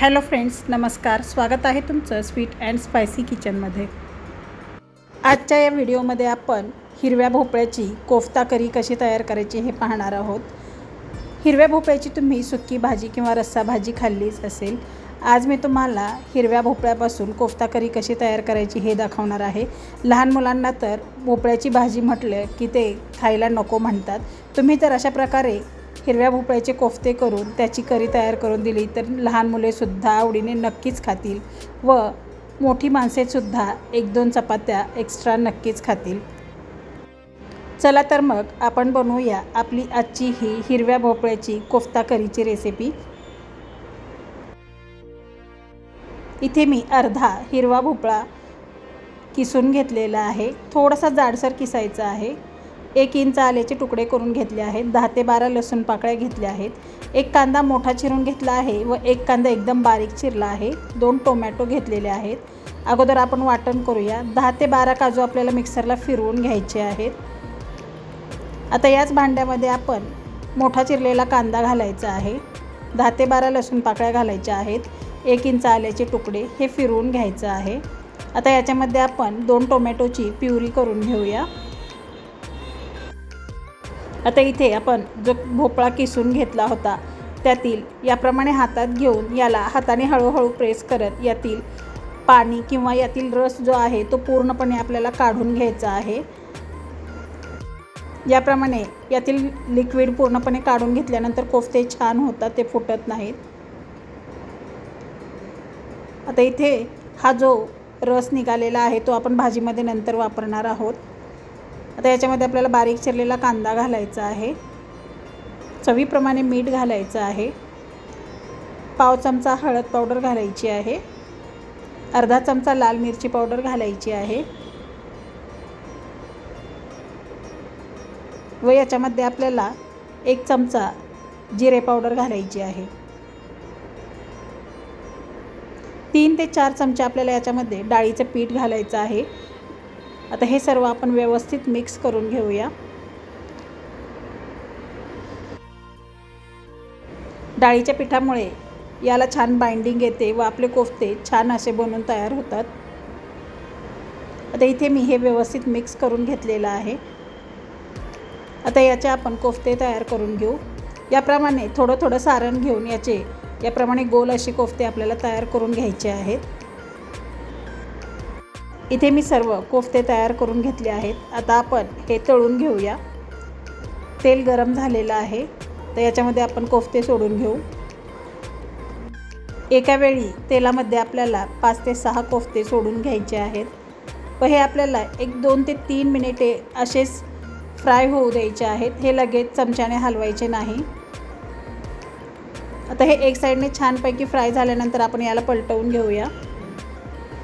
Hello friends नमस्कार. स्वागत आहे तुमचं स्वीट अँड स्पायसी किचनमध्ये. आजच्या या व्हिडिओमध्ये आपण हिरव्या भोपळ्याची कोफ्ता करी कशी तयार करायची हे पाहणार आहोत. हिरव्या भोपळ्याची तुम्ही सुक्की भाजी किंवा रस्सा भाजी खाल्लीच असेल. आज मी तुम्हाला हिरव्या भोपळ्यापासून कोफ्ता करी कशी तयार करायची हे दाखवणार आहे. लहान मुलांना तर भोपळ्याची भाजी म्हटलं की ते खायला नको म्हणतात. तुम्ही तर अशा प्रकारे हिरव्या भोपळ्याचे कोफ्ते करून त्याची करी तयार करून दिली तर लहान मुलेसुद्धा आवडीने नक्कीच खातील व मोठी माणसेसुद्धा एक दोन चपात्या एक्स्ट्रा नक्कीच खातील. चला तर मग आपण बनवूया आपली आजची ही हिरव्या भोपळ्याची कोफ्ता करीची रेसिपी इथे मी अर्धा हिरवा भोपळा किसून घेतलेला आहे. थोडासा जाडसर किसायचा आहे. एक इंच आल्याचे तुकडे करून घेतले आहेत. दहा ते बारा लसूण पाकळ्या घेतल्या आहेत. एक कांदा मोठा चिरून घेतला आहे व एक कांदा एकदम बारीक चिरला आहे. दोन टोमॅटो घेतलेले आहेत. अगोदर आपण वाटण करूया. दहा ते बारा काजू आपल्याला मिक्सरला फिरवून घ्यायचे आहेत. आता याच भांड्यामध्ये आपण मोठा चिरलेला कांदा घालायचा आहे. दहा ते बारा लसूण पाकळ्या घालायच्या आहेत. एक इंच आल्याचे तुकडे हे फिरवून घ्यायचं आहे. आता याच्यामध्ये आपण दोन टोमॅटोची प्युरी करून घेऊया. आता इथे आपण जो भोपळा किसून घेतला होता त्यातील याप्रमाणे हातात घेऊन याला हाताने हळूहळू प्रेस करत यातील पाणी किंवा यातील रस जो आहे तो पूर्णपणे आपल्याला काढून घ्यायचा आहे. याप्रमाणे यातील लिक्विड पूर्णपणे काढून घेतल्यानंतर कोफ्ते छान होतात ते फुटत नाहीत. आता इथे हा जो रस निघालेला आहे तो आपण भाजीमध्ये नंतर वापरणार आहोत. आता याच्यामध्ये आपल्याला बारीक चिरलेला कांदा घालायचा आहे. चवीप्रमाणे मीठ घालायचं आहे. पाव चमचा हळद पावडर घालायची आहे. अर्धा चमचा लाल मिरची पावडर घालायची आहे. व याच्यामध्ये आपल्याला एक चमचा जिरे पावडर घालायची आहे. तीन ते चार चमचे आपल्याला याच्यामध्ये डाळीचं पीठ घालायचं आहे. आता हे सर्व आपण व्यवस्थित मिक्स करून घेऊया. डाळीच्या पिठामुळे याला छान बाइंडिंग येते व आपले कोफ्ते छान असे बनून तयार होतात. आता इथे मी हे व्यवस्थित मिक्स करून घेतलेलं आहे. आता याचे आपण कोफ्ते तयार करून घेऊ. याप्रमाणे थोडं थोडं सारण घेऊन याचे याप्रमाणे गोल असे कोफ्ते आपल्याला तयार करून घ्यायचे आहेत. इथे मी सर्व कोफ्ते तयार करून घेतले आहेत. आता आपण हे तळून घेऊया. तेल गरम झालेलं आहे. तर याच्यामध्ये आपण कोफ्ते सोडून घेऊ. एका वेळी तेलामध्ये आपल्याला पाच ते सहा कोफ्ते सोडून घ्यायचे आहेत. व हे आपल्याला एक दोन ते तीन मिनिटे असेच फ्राय होऊ द्यायचे आहेत. हे लगेच चमच्याने हलवायचे नाही. आता हे एक साईडने छानपैकी फ्राय झाल्यानंतर आपण याला पलटवून घेऊया.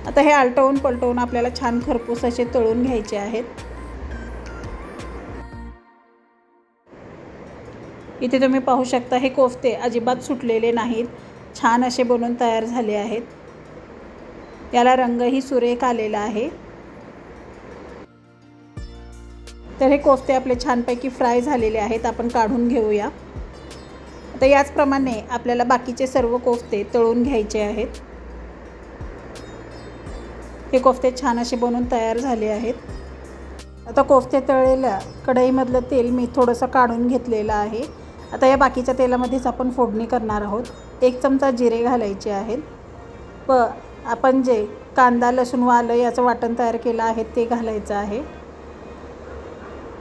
आता हे आलटवून पलटवून आपल्याला छान खरपूस असे तळून घ्यायचे आहेत. इथे तुम्ही पाहू शकता हे कोफ्ते अजिबात सुटलेले नाहीत. छान असे बनून तयार झाले आहेत. याला रंगही सुरेख आलेला आहे. तर हे कोफ्ते आपले छानपैकी फ्राय झालेले आहेत. आपण काढून घेऊया. आता याचप्रमाणे आपल्याला बाकीचे सर्व कोफ्ते तळून घ्यायचे आहेत. हे कोफ्ते छान असे बनून तयार झाले आहेत. आता कोफ्ते तळलेल्या कढईमधलं तेल मी थोडंसं काढून घेतलेलं आहे. आता या बाकीच्या तेलामध्येच आपण फोडणी करणार आहोत. एक चमचा जिरे घालायचे आहेत. व आपण जे कांदा लसूण व आलं याचं वाटण तयार केलं आहे ते घालायचं आहे.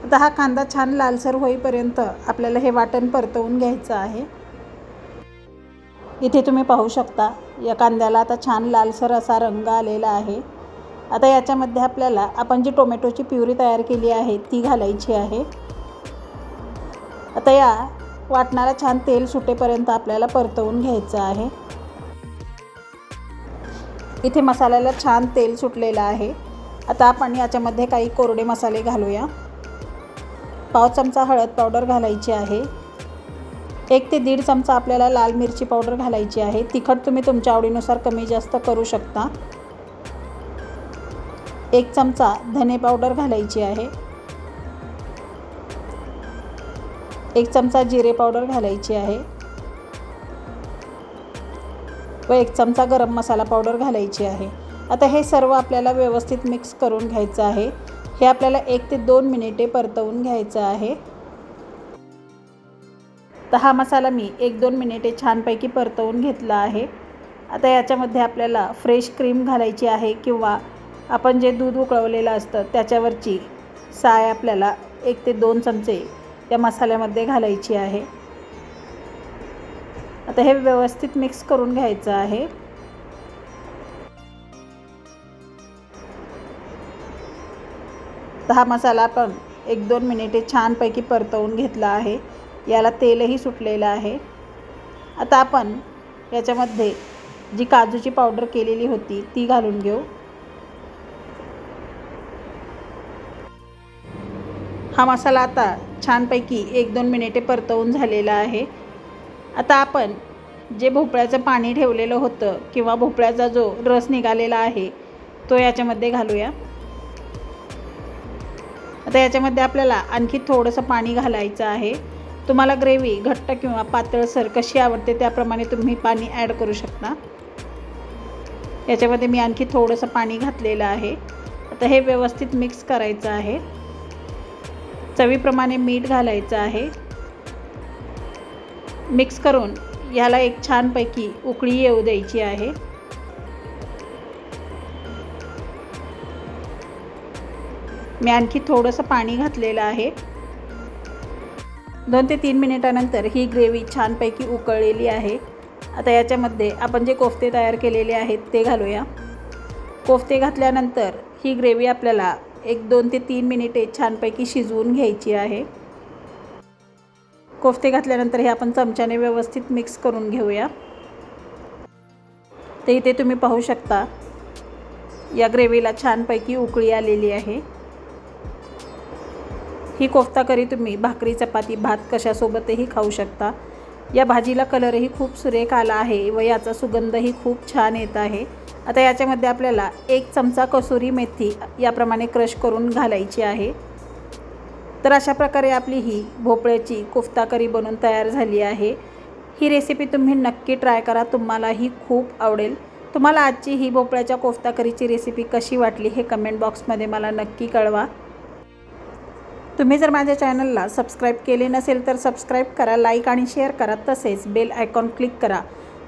आता हा कांदा छान लालसर होईपर्यंत आपल्याला हे वाटण परतवून घ्यायचं आहे. इथे तुम्ही पाहू शकता या कांद्याला आता छान लालसर असा रंग आलेला आहे. आता याच्यामध्ये आपल्याला आपण जी टोमॅटोची प्युरी तयार केली आहे ती घालायची आहे. आता या वाटणाला छान तेल सुटेपर्यंत आपल्याला परतवून घ्यायचं आहे. इथे मसाल्याला छान तेल सुटलेलं आहे. आता आपण याच्यामध्ये काही कोरडे मसाले घालूया. पाव चमचा हळद पावडर घालायची आहे. एक ते दीड चमचा आपल्याला लाल मिरची पावडर घालायची आहे. तिखट तुम्ही तुमच्या आवडीनुसार कमी जास्त करू शकता. एक चमचा धने पावडर घालायची आहे. एक चमचा जिरे पावडर घालायची आहे. व एक चमचा गरम मसाला पावडर घालायची आहे. आता हे सर्व आपल्याला व्यवस्थित मिक्स करून घ्यायचं आहे. हे आपल्याला एक ते दोन मिनिटे परतवून घ्यायचं आहे. तर हा मसाला मी एक दोन मिनिटे छानपैकी परतवून घेतला आहे. आता याच्यामध्ये आपल्याला फ्रेश क्रीम घालायची आहे किंवा आपण जे दूध उकळवलेलं असतं त्याच्यावरची साय आपल्याला एक ते दोन चमचे त्या मसाल्यामध्ये घालायची आहे. आता हे व्यवस्थित मिक्स करून घ्यायचं आहे. हा मसाला आपण एक दोन मिनिटे छानपैकी परतवून घेतला आहे. याला तेलही सुटलेलं आहे. आता आपण याच्यामध्ये जी काजूची पावडर केलेली होती ती घालून घेऊ. हा मसाला आता छानपैकी एक दोन मिनिटे परतवून झालेला आहे. आता आपण जे भोपळ्याचं पाणी ठेवलेलं होतं किंवा भोपळ्याचा जो रस निघालेला आहे तो याच्यामध्ये घालूया. आता याच्यामध्ये आपल्याला आणखी थोडंसं पाणी घालायचं आहे. तुम्हाला ग्रेव्ही घट्ट किंवा पातळसर कशी आवडते त्याप्रमाणे तुम्ही पाणी ॲड करू शकता. याच्यामध्ये मी आणखी थोडंसं पाणी घातलेलं आहे. आता हे व्यवस्थित मिक्स करायचं आहे. चवीप्रमाणे मीठ घालायचं आहे. मिक्स करून ह्याला एक छानपैकी उकळी येऊ द्यायची आहे. मी आणखी थोडंसं पाणी घातलेलं आहे. दोन ते तीन मिनिटानंतर ही ग्रेव्ही छानपैकी उकळलेली आहे. आता याच्यामध्ये आपण जे कोफ्ते तयार केलेले आहेत ते घालूया. कोफ्ते घातल्यानंतर ही ग्रेव्ही आपल्याला एक दोन ते तीन मिनिटे छानपैकी शिजवून घ्यायची आहे. कोफ्ते घातल्यानंतर हे आपण चमच्याने व्यवस्थित मिक्स करून घेऊया. तर इथे तुम्ही पाहू शकता या ग्रेव्हीला छानपैकी उकळी आलेली आहे. ही कोफ्ता करी तुम्ही भाकरी चपाती भात कशासोबतही खाऊ शकता. या भाजीला कलरही खूप सुरेख आला आहे व याचा सुगंधही खूप छान येत आहे. आता याच्यामध्ये आपल्याला एक चमचा कसुरी मेथी याप्रमाणे क्रश करून घालायची आहे. तर अशा प्रकारे आपली ही भोपळ्याची कोफ्ता करी बनून तयार झाली आहे. ही रेसिपी तुम्ही नक्की ट्राय करा तुम्हालाही खूप आवडेल. तुम्हाला आजची ही भोपळ्याच्या कोफ्ता करीची रेसिपी कशी वाटली हे कमेंट बॉक्समध्ये मला नक्की कळवा. तुम्ही जर माझ्या चॅनलला सबस्क्राईब केले नसेल तर सबस्क्राईब करा लाईक आणि शेअर करा तसेच बेल आयकॉन क्लिक करा.